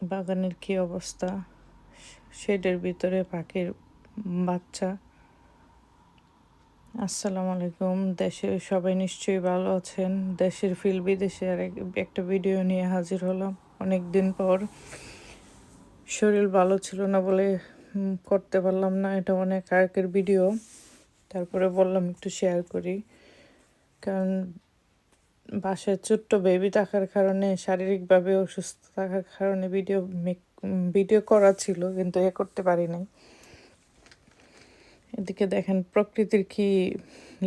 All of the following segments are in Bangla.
বাগানের কি অবস্থা? শেডের ভিতরে পাখির বাচ্চা। আসসালামু আলাইকুম। দেশে সবাই নিশ্চয়ই ভালো আছেন। দেশের ফিল বিদেশে আর একটা ভিডিও নিয়ে হাজির হলাম। অনেক দিন পর শরীর ভালো ছিল না বলে করতে পারলাম না। এটা অনেক আগের ভিডিও। তারপরে বললাম একটু শেয়ার করি। কারণ বাসায় ছোট্ট বেবি থাকার কারণে, শারীরিকভাবে অসুস্থ থাকার কারণে ভিডিও ভিডিও করা ছিল, কিন্তু এ করতে পারি নাই। এদিকে দেখেন, প্রকৃতির কি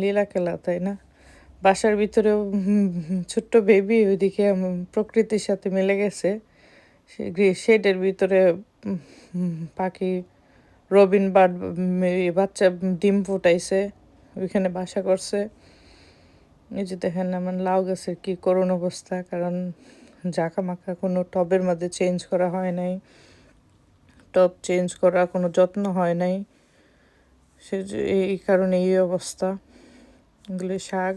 লীলা খেলা তাই না? বাসার ভিতরেও ছোট্ট বেবি ওইদিকে প্রকৃতির সাথে মিলে গেছে। শেডের ভিতরে পাখি, রবিন বার্ড বাচ্চা ডিম ফুটাইছে, ওইখানে বাসা করছে। এই যে দেখেন আমার লাউ গাছের কি করুণ অবস্থা, কারণ মাখা কোনো টবের মধ্যে চেঞ্জ করা হয় নাই। টব চেঞ্জ করা কোনো যত্ন হয় নাই। সে এই কারণে এই অবস্থা। এগুলি শাক,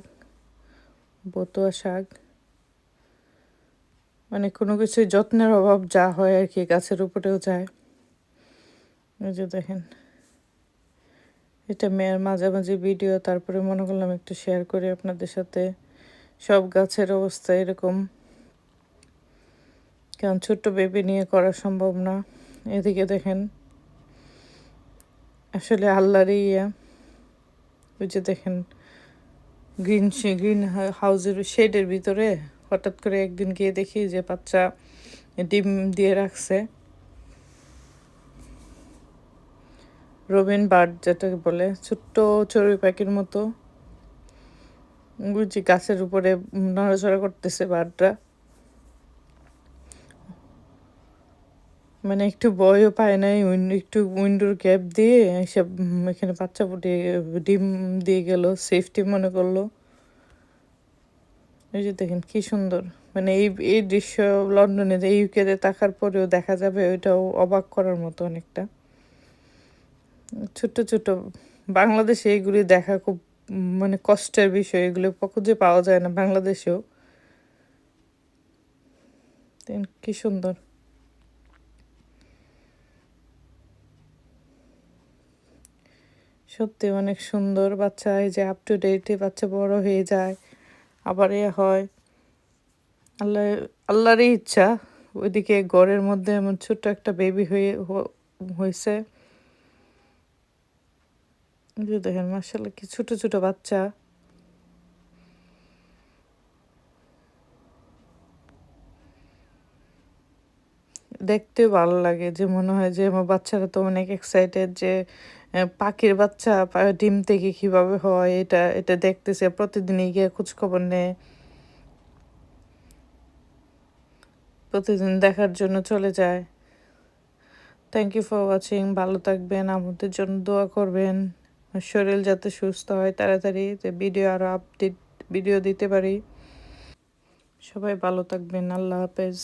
বতুয়া শাক মানে কোনো কিছু যত্নের অভাব যা হয় আর কি গাছের উপরেও যায়। এই যে দেখেন। এটা মেয়ের মাঝে মাঝে ভিডিও তারপরে মনে করলাম একটু শেয়ার করি আপনাদের সাথে। সব গাছের অবস্থা এরকম। কারণ ছোট্ট বেবি নিয়ে করা সম্ভব না। এদিকে দেখেন, আসলে আল্লাহরই ইয়া। ওই যে দেখেন গ্রিন গ্রিন হাউসের শেডের ভিতরে হঠাৎ করে একদিন গিয়ে দেখি যে বাচ্চা ডিম দিয়ে রাখছে। রবিন বার্ড যেটাকে বলে ছোট্ট চড়ুই পাখির মতো। যে গাছের উপরে নড়াচড়া করতেছে বার্ডটা মানে একটু বয়ও পায় নাই একটু উইন্ডোর গ্যাপ দিয়ে উম, এখানে বাচ্চা ফুটিয়ে ডিম দিয়ে গেল সেফটি মনে করল। এই যে দেখেন কি সুন্দর। মানে এই এই দৃশ্য লন্ডনে এই ইউকেতে থাকার পরেও দেখা যাবে ওইটাও অবাক করার মতো অনেকটা। ছোট্ট ছোট্ট বাংলাদেশে এগুলি দেখা খুব মানে কষ্টের বিষয়। এগুলো খুঁজে পাওয়া যায় না বাংলাদেশেও। কি সুন্দর। সত্যি অনেক সুন্দর বাচ্চা, এই যে আপ টু ডেটে বাচ্চা বড় হয়ে যায়, আবার এ হয়। আল্লাহ, আল্লাহরই ইচ্ছা, ওইদিকে ঘরের মধ্যে এমন ছোট্ট একটা বেবি হয়ে হয়েছে। যে দেখেন মার্শাল্লাহ কি ছোট ছোট বাচ্চা। দেখতে ভালো লাগে যে মনে হয় যে আমার বাচ্চারা তো অনেক এক্সাইটেড যে পাখির বাচ্চা ডিম থেকে কীভাবে হয় এটা এটা দেখতেছে, প্রতিদিনই গিয়ে খোঁজ খবর নেয়। প্রতিদিন দেখার জন্য চলে যায়। থ্যাংক ইউ ফর ওয়াচিং ভালো থাকবেন, আমাদের জন্য দোয়া করবেন। শরীর যাতে সুস্থ হয়, তাড়াতাড়ি যে ভিডিও আরও আপডেট ভিডিও দিতে পারি। সবাই ভালো থাকবেন, আল্লাহ হাফেজ।